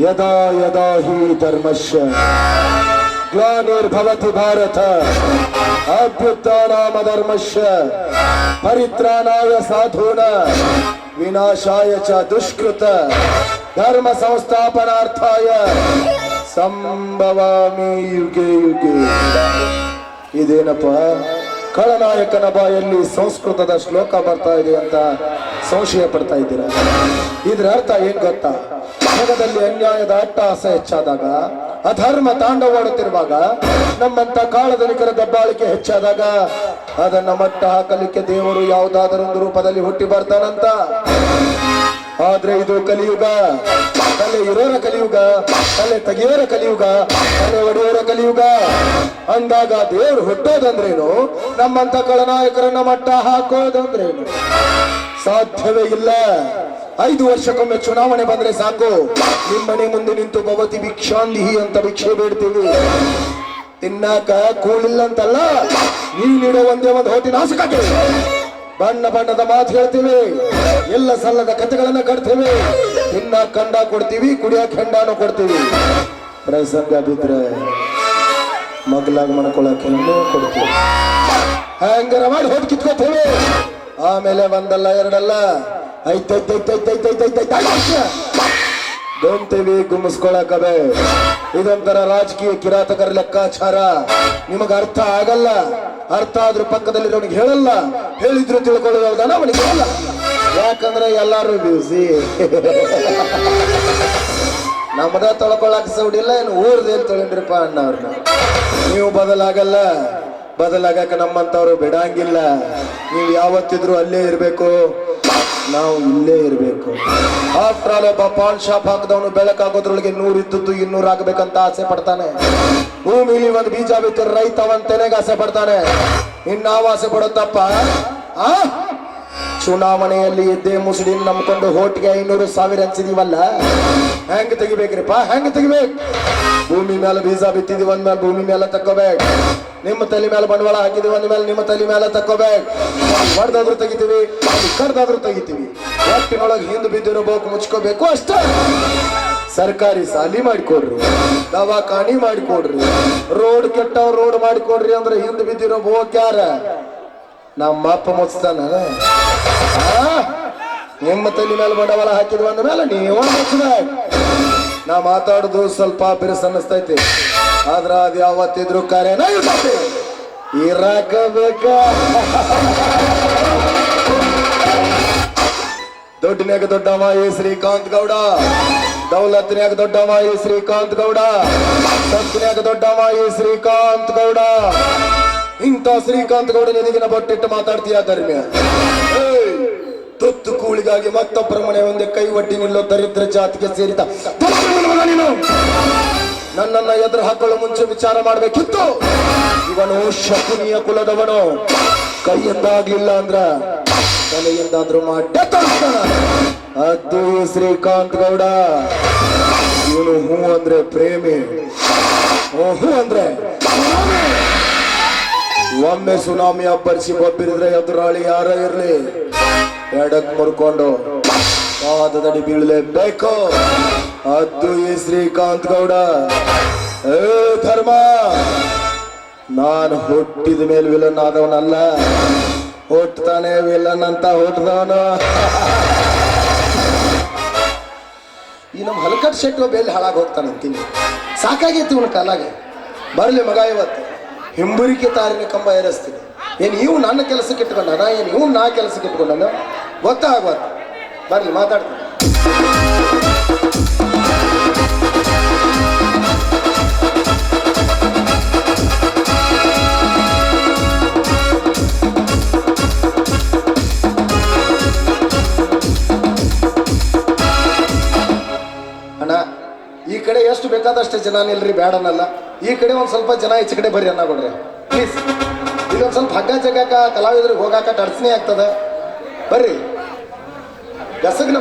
ಯದಾ ಯದಾ ಹಿ ಧರ್ಮಶ್ಯ ಗ್ಲಾನಿರ್ಭವತಿ ಭಾರತ. ಅಭ್ಯುತ್ಥಾನಾಮ ಧರ್ಮಶ್ಯ ಪರಿತ್ರಾಣಾಯ ಸಾಧೂನ. ವಿನಾಶಾಯ ಚ ದುಷ್ಕೃತ. ಧರ್ಮ ಸಂಸ್ಥಾಪನಾರ್ಥಾಯ. ಸಂಭವಾಮಿ ಯುಗೆ ಯುಗೆ. ಇದೇನಪ್ಪ? ಖಳನಾಯಕನ ಬಾಯಲ್ಲಿ ಸಂಸ್ಕೃತದ ಶ್ಲೋಕ ಬರ್ತಾ ಇದೆ ಅಂತ ಸಂಶಯ ಪಡ್ತಾ ಇದ್ದೀರಾ? ಇದ್ರ ಅರ್ಥ ಏನ್ ಗೊತ್ತಾ? ಜಗದಲ್ಲಿ ಅನ್ಯಾಯದ ಅಟ್ಟಹಾಸ ಹೆಚ್ಚಾದಾಗ, ಅಧರ್ಮ ತಾಂಡವಾಡುತ್ತಿರುವಾಗ, ನಮ್ಮಂತ ಕಾಳಧನಿಕರ ದಬ್ಬಾಳಿಕೆ ಹೆಚ್ಚಾದಾಗ, ಅದನ್ನ ಮಟ್ಟ ಹಾಕಲಿಕ್ಕೆ ದೇವರು ಯಾವುದಾದರೊಂದು ರೂಪದಲ್ಲಿ ಹುಟ್ಟಿ ಬರ್ತಾನಂತ. ಆದ್ರೆ ಇದು ಕಲಿಯುಗ. ತಲೆ ಇರೋರ ಕಲಿಯುಗ, ತಲೆ ತೆಗೆಯೋರ ಕಲಿಯುಗ, ತಲೆ ಒಡೆಯೋರ ಕಲಿಯುಗ. ಅಂದಾಗ ದೇವ್ರು ಹುಟ್ಟೋದಂದ್ರೇನು? ನಮ್ಮಂತ ಕಳನಾಯಕರನ್ನ ಮಟ್ಟ ಹಾಕೋದಂದ್ರೇನು? ಸಾಧ್ಯವೇ ಇಲ್ಲ. ಐದು ವರ್ಷಕ್ಕೊಮ್ಮೆ ಚುನಾವಣೆ ಬಂದ್ರೆ ಸಾಕು. ನಿಮ್ಮನೆ ಮುಂದೆ ನಿಂತು ಭವತಿ ಭಿಕ್ಷಾಂದಿಹಿ ಅಂತ ಭಿಕ್ಷೆ ಬೇಡ್ತೀವಿ. ತಿನ್ನಾಕ ಕೂಳಿಲ್ಲ ಅಂತಲ್ಲ ನೀವು ನೀಡೋ ಒಂದೇ ಒಂದು ಹೋತಿ ಆಸೆ ಬಣ್ಣ ಬಣ್ಣದ ಮಾತು ಹೇಳ್ತೀವಿ. ಎಲ್ಲ ಸಲ್ಲದ ಕಥೆಗಳನ್ನ ಕಟ್ತೀವಿ. ತಿನ್ನ, ಕಂಡ ಕೊಡ್ತೀವಿ, ಕುಡಿಯೋ ಹೆಂಡಾನು ಕೊಡ್ತೀವಿ. ಪ್ರಸಂಗ ಬಿದ್ರೆ ಮಗ್ಲಾಗ ಮಾಡ್ಕೊಳ್ಳೋಕೆ ಕೊಡ್ತೀವಿ. ಹಂಗಾರ ಮಾಡಿ ಹೋಗಿ ಕಿತ್ಕೋತೀವಿ. ಆಮೇಲೆ ಒಂದಲ್ಲ, ಎರಡಲ್ಲ. ಐತೈತೈತೈತೈತೈತೈತೈತ ದೊಂತೀವಿ ಗುಮ್ಮಿಸ್ಕೊಳಕವೆ ಇದೊಂಥರ ರಾಜಕೀಯ ಕಿರಾತಕರ ಲೆಕ್ಕಾಚಾರ. ನಿಮಗೆ ಅರ್ಥ ಆಗಲ್ಲ. ಅರ್ಥ ಆದ್ರೂ ಪಕ್ಕದಲ್ಲಿರೋನಿಗೆ ಹೇಳಲ್ಲ. ಹೇಳಿದ್ರು ತಿಳ್ಕೊಳ್ಳೋದನ ಅವನಿಗೆ ಹೇಳಲ್ಲ. ಯಾಕಂದ್ರೆ ಎಲ್ಲಾರು ಬ್ಯೂಸಿ ನಮ್ಮದ ತೊಳ್ಕೊಳಕ್ ಸೌಡಿಲ್ಲ ಏನು ಊರ್ದೇನ್ ತೊಗೊಂಡ್ರಿಪ್ಪ ಅಣ್ಣವ್ರನ್ನ ನೀವು ಬದಲಾಗಲ್ಲ. ಬದಲಾಗಕ್ಕೆ ನಮ್ಮಂತವ್ರು ಬಿಡಂಗಿಲ್ಲ. ನೀವು ಯಾವತ್ತಿದ್ರು ಅಲ್ಲೇ ಇರ್ಬೇಕು. ನಾವು ಇಲ್ಲೇ ಇರಬೇಕು. ಆಫ್ಟರ್ ಆಲ್ ಒಬ್ಬ ಪಾನ್ ಶಾಪ್ ಹಾಕದವನು ಬೆಳಕಾಗೋದ್ರೊಳಗೆ ನೂರು ಇದ್ದದ್ದು ಇನ್ನೂರು ಆಗ್ಬೇಕಂತ ಆಸೆ ಪಡ್ತಾನೆ. ಭೂಮಿಲಿ ಒಂದು ಬೀಜ ಬಿತ್ತು ರೈತ ಒಂದು ತೆನೆಗೆ ಆಸೆ ಪಡ್ತಾನೆ. ಇನ್ನಾವ ಆಸೆ ಪಡುತ್ತಪ್ಪ ಆ? ಚುನಾವಣೆಯಲ್ಲಿ ಇದ್ದೇ ಮುಸುಡಿನ ನಂಬ್ಕೊಂಡು ಹೋಟ್ಗೆ ಐನೂರು ಸಾವಿರ ಹಂಚಿದೀವಲ್ಲ ಹೆಂಗ್ ತೆಗಿಬೇಕ್ರಿಪ್ಪ? ಹೆಂಗ್ ತೆಗಿಬೇಕು? ಭೂಮಿ ಮೇಲೆ ಬೀಜ ಬಿತ್ತಿದೀವಿ ಒಂದ್ ಮೇಲೆ ಭೂಮಿ ಮೇಲೆ ತಕ್ಕೋಬೇಕು. ನಿಮ್ಮ ತಲೆ ಮೇಲೆ ಬಂಡವಾಳ ಹಾಕಿದೀವಿ ಒಂದ್ ಮೇಲೆ ನಿಮ್ಮ ತಲೆ ಮೇಲೆ ತಕ್ಕೋಬೇಕು. ಹೊಡೆದಾದ್ರೂ ತೆಗಿತೀವಿ ಕಡ್ದಾದ್ರೂ ತೆಗಿತೀವಿ. ಒಟ್ಟಿನೊಳಗೆ ಹಿಂದೆ ಬಿದ್ದಿರೋ ಬೋಕು ಮುಚ್ಕೋಬೇಕು ಅಷ್ಟೇ. ಸರ್ಕಾರಿ ಸಾಲಿ ಮಾಡಿಕೊಡ್ರಿ, ದವಾಖಾನಿ ಮಾಡಿಕೊಡ್ರಿ, ರೋಡ್ ಕೆಟ್ಟ ರೋಡ್ ಮಾಡಿಕೊಡ್ರಿ ಅಂದ್ರೆ ಹಿಂದೆ ಬಿದ್ದಿರೋ ಬೋಕ್ ಯಾರ? ನಮ್ಮ ಅಪ್ಪ ಮುಚ್ತಾನ. ನಿಮ್ಮ ತಲೆ ಮೇಲೆ ಬಂಡವಾಳ ಹಾಕಿದ್ವಿ ಅಂದ ಮೇಲೆ ನೀವು ಮುಚ್ಚಬೇಕು ನಾ ಮಾತಾಡೋದು ಸ್ವಲ್ಪ ಬಿರುಸು ಅನ್ನಿಸ್ತೈತಿ. ಆದ್ರ ಅದು ಯಾವತ್ತಿದ್ರು ಕಾರ್ಯನ ಇರಾಕಬೇಕ ಇರಾಕ ಬೇಕ ದೊಡ್ಡನ್ಯಾಗ ದೊಡ್ಡವ ಈ ಶ್ರೀಕಾಂತ್ ಗೌಡ. ದೌಲತ್ನ್ಯಾಗ ದೊಡ್ಡವ ಈ ಶ್ರೀಕಾಂತ್ ಗೌಡ. ಸತ್ನ್ಯಾಗ ದೊಡ್ಡವ ಈ ಶ್ರೀಕಾಂತ್ ಗೌಡ. ಇಂಥ ಶ್ರೀಕಾಂತ್ ಗೌಡನ ನಿನಗಿನ ಬೊಟ್ಟಿಟ್ಟು ಮಾತಾಡ್ತೀಯ ಧರ್ಮ್ಯ! ತುತ್ತು ಕೂಳಿಗಾಗಿ ಮತ್ತೊಬ್ಬರ ಮನೆ ಒಂದೇ ಕೈ ಒಡ್ಡಿ ನಿಲ್ಲೋ ದರಿದ್ರ ಜಾತಿಗೆ ಸೇರಿದ. ನನ್ನನ್ನ ಎದುರು ಹಾಕೊಳ್ಳೋ ಮುಂಚೆ ವಿಚಾರ ಮಾಡಬೇಕಿತ್ತು. ಇವನು ಶಕುನಿಯ ಕುಲದವನು. ಕೈಯಿಂದಾಗ್ಲಿಲ್ಲ ಅಂದ್ರ ತಲೆಯಿಂದಾದ್ರೂ ತೋರಿಸ್ತಾನ ಅದು ಶ್ರೀಕಾಂತ್ ಗೌಡ. ಇವನು ಹೂ ಅಂದ್ರೆ ಪ್ರೇಮಿ. ಹೂ ಅಂದ್ರೆ. ಒಮ್ಮೆ ಸುನಾಮಿ ಅಪ್ಪರಿಸಿ ಬಬ್ಬಿರಿದ್ರೆ ಎದುರಾಳಿ ಯಾರ ಇರ್ಲಿ? ಎಡಕ್ ಮುರ್ಕೊಂಡು. ಪಾದದಡಿ ಬೀಳಲೇಬೇಕು. ಅದು ಈ ಶ್ರೀಕಾಂತ್ ಗೌಡ. ಧರ್ಮ, ನಾನು ಹುಟ್ಟಿದ ಮೇಲೆ ವಿಲನ್ ಆದವನಲ್ಲ. ಹುಟ್ಟತಾನೆ ವಿಲನ್ ಅಂತ ಹುಟ್ಟದವನು ಈ ನಮ್ಮ ಹಲಕಟ್ ಶೆಟ್ಟು ಬೇಲಿ ಹಾಳಾಗಿ ಹೋಗ್ತಾನೆ ಅಂತೀನಿ. ಸಾಕಾಗೈತಿ ಇವನ ಕಾಲಾಗೆ ಬರಲಿ ಮಗ ಇವತ್ತು. ಹಿಂಬರಿಕೆ ತಾರಿನ ಕಂಬ ಏರಿಸ್ತೀನಿ. ಏನು ಇವು ನನ್ನ ಕೆಲಸಕ್ಕೆ ಇಟ್ಕೊಂಡಾನ? ಏನು ಇವು ನಾ ಕೆಲಸಕ್ಕೆ ಇಟ್ಕೊಂಡಾನ? ಗೊತ್ತಾಗ್ಬಾರ್ದು ಬರಲಿ ಮಾತಾಡ್ತೀನಿ. ಬೇಕಾದಷ್ಟು ಜನ ನಿಲ್ರಿ, ಬೇಡನಲ್ಲ. ಈ ಕಡೆ ಒಂದ್ ಸ್ವಲ್ಪ ಜನ ಈಚೆ ಕಡೆ ಬರ್ರಿ ಅನ್ನ ಕೊಡ್ರಿ ಪ್ಲೀಸ್ ಇದೊಂದ್ ಸ್ವಲ್ಪ ಹಗ್ಗ ಜಗ್ಗಾಕ, ಕಲಾವಿದ್ರಿಗೆ ಹೋಗಾಕ ಅಡಚಣೆ ಆಗ್ತದ. ಬರ್ರಿ. ಗಸಗ್ನ